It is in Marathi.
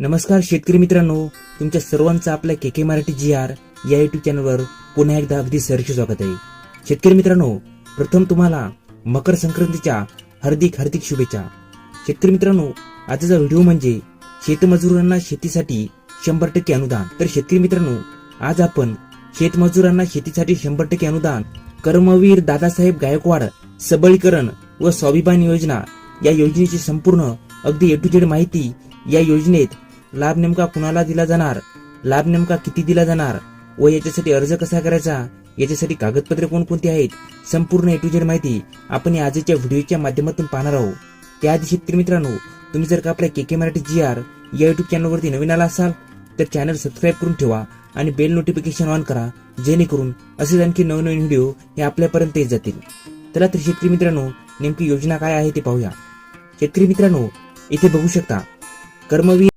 नमस्कार शेतकरी मित्रांनो तुमच्या सर्वांचं आपल्या K K Marathi G R या युट्यूब चॅनलवर पुन्हा एकदा अगदी सहर्ष स्वागत आहे. शेतकरी मित्रांनो प्रथम तुम्हाला मकर संक्रांतीच्या हार्दिक हार्दिक शुभेच्छा. शेतकरी मित्रांनो आजचा व्हिडिओ म्हणजे शेतमजुरांना शेतीसाठी शंभर टक्के अनुदान. तर शेतकरी मित्रांनो आज आपण शेतमजुरांना शेतीसाठी शंभर टक्के अनुदान कर्मवीर दादासाहेब गायकवाड सबळीकरण व स्वाभिमान योजना या योजनेची संपूर्ण अगदी ए टू झेड माहिती या योजनेत लाभ नेमका कुणाला दिला जाणार? लाभ नेमका किती दिला जाणार? व याच्यासाठी अर्ज कसा करायचा? याच्यासाठी कागदपत्रे कोणकोणती आहेत? संपूर्ण ए टू झेड माहिती आपण या आजच्या व्हिडिओच्या माध्यमातून पाहणार आहोत. त्याआधी शेतकरी मित्रांनो तुम्ही जर का आपल्या K K Marathi G R या युट्यूब चॅनलवरती नवीन आला असाल तर चॅनल सबस्क्राईब करून ठेवा आणि बेल नोटिफिकेशन ऑन करा जेणेकरून असेच आणखी नवनवीन व्हिडिओ हे आपल्यापर्यंत येत जातील. चला तर शेतकरी मित्रांनो नेमकी योजना काय आहे ते पाहूया. शेतकरी मित्रांनो इथे बघू शकता. कर्मवीर